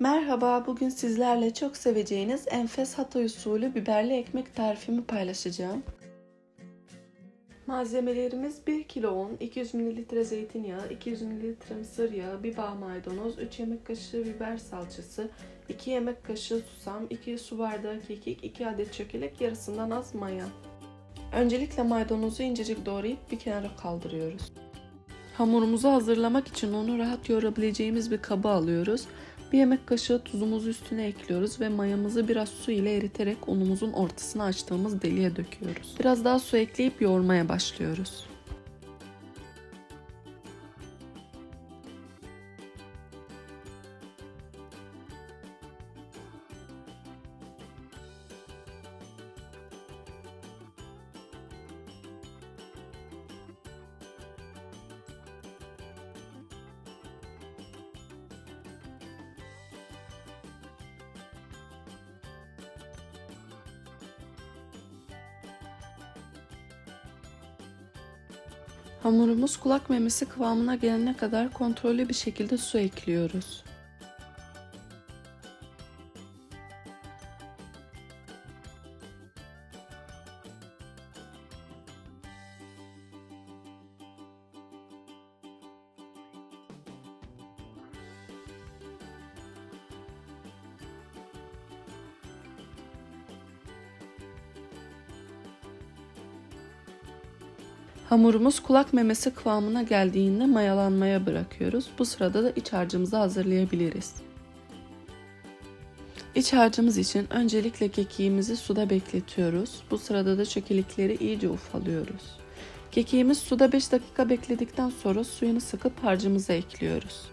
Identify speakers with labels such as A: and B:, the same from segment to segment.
A: Merhaba, bugün sizlerle çok seveceğiniz enfes Hatay usulü biberli ekmek tarifimi paylaşacağım. Malzemelerimiz 1 kilo un, 200 ml zeytinyağı, 200 ml mısır yağı, bir bağ maydanoz, 3 yemek kaşığı biber salçası, 2 yemek kaşığı susam, 2 su bardağı kekik, 2 adet çökelek, yarısından az maya. Öncelikle maydanozu incecik doğrayıp bir kenara kaldırıyoruz. Hamurumuzu hazırlamak için onu rahat yoğurabileceğimiz bir kaba alıyoruz. Bir yemek kaşığı tuzumuzu üstüne ekliyoruz ve mayamızı biraz su ile eriterek unumuzun ortasına açtığımız deliğe döküyoruz. Biraz daha su ekleyip yoğurmaya başlıyoruz. Hamurumuz kulak memesi kıvamına gelene kadar kontrollü bir şekilde su ekliyoruz. Hamurumuz kulak memesi kıvamına geldiğinde mayalanmaya bırakıyoruz. Bu sırada da iç harcımızı hazırlayabiliriz. İç harcımız için öncelikle kekiğimizi suda bekletiyoruz. Bu sırada da çökelikleri iyice ufalıyoruz. Kekiğimiz suda 5 dakika bekledikten sonra suyunu sıkıp harcımıza ekliyoruz.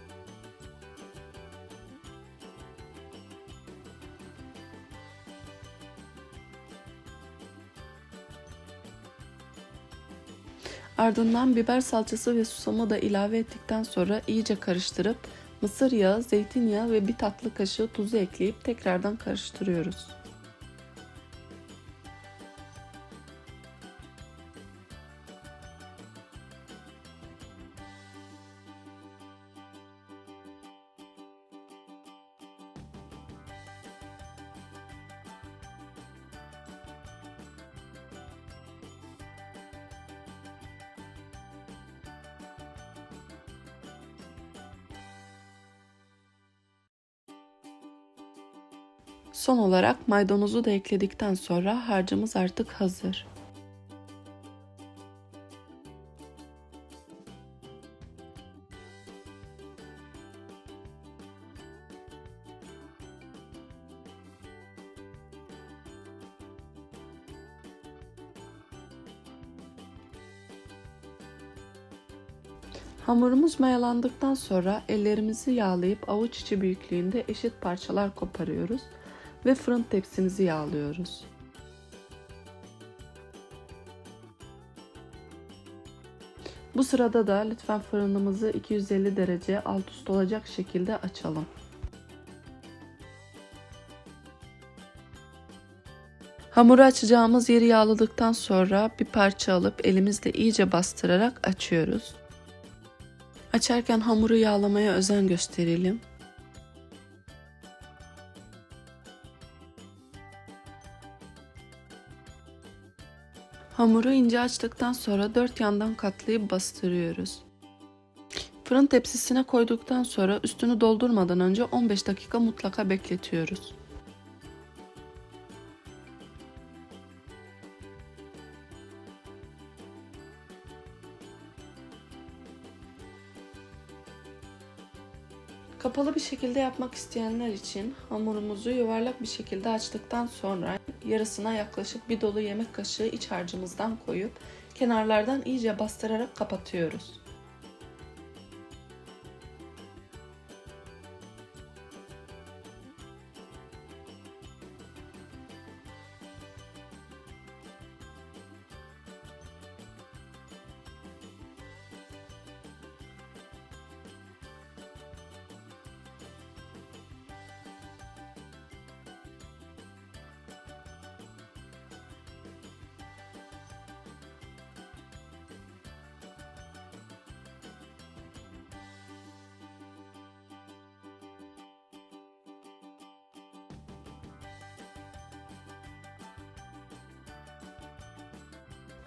A: Ardından biber salçası ve susamı da ilave ettikten sonra iyice karıştırıp mısır yağı, zeytinyağı ve bir tatlı kaşığı tuzu ekleyip tekrardan karıştırıyoruz. Son olarak maydanozu da ekledikten sonra harcımız artık hazır. Hamurumuz mayalandıktan sonra ellerimizi yağlayıp avuç içi büyüklüğünde eşit parçalar koparıyoruz ve fırın tepsimizi yağlıyoruz. Bu sırada da lütfen fırınımızı 250 derece alt üst olacak şekilde açalım. Hamuru açacağımız yeri yağladıktan sonra bir parça alıp elimizle iyice bastırarak açıyoruz. Açarken hamuru yağlamaya özen gösterelim. Hamuru ince açtıktan sonra dört yandan katlayıp bastırıyoruz. Fırın tepsisine koyduktan sonra üstünü doldurmadan önce 15 dakika mutlaka bekletiyoruz. Kapalı bir şekilde yapmak isteyenler için hamurumuzu yuvarlak bir şekilde açtıktan sonra yarısına yaklaşık bir dolu yemek kaşığı iç harcımızdan koyup kenarlardan iyice bastırarak kapatıyoruz.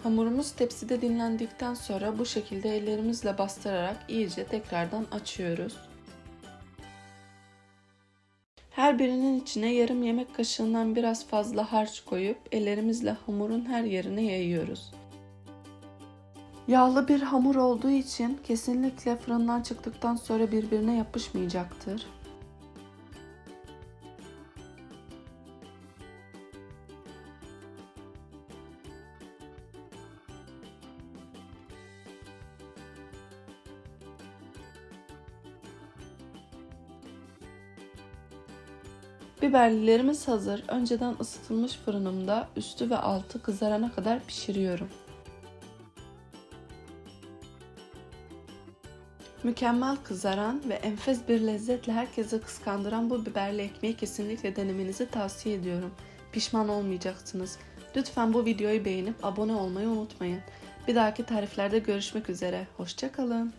A: Hamurumuz tepside dinlendikten sonra bu şekilde ellerimizle bastırarak iyice tekrardan açıyoruz. Her birinin içine yarım yemek kaşığından biraz fazla harç koyup ellerimizle hamurun her yerine yayıyoruz. Yağlı bir hamur olduğu için kesinlikle fırından çıktıktan sonra birbirine yapışmayacaktır. Biberlilerimiz hazır. Önceden ısıtılmış fırınımda üstü ve altı kızarana kadar pişiriyorum. Mükemmel kızaran ve enfes bir lezzetle herkese kıskandıran bu biberli ekmeği kesinlikle denemenizi tavsiye ediyorum. Pişman olmayacaksınız. Lütfen bu videoyu beğenip abone olmayı unutmayın. Bir dahaki tariflerde görüşmek üzere. Hoşçakalın.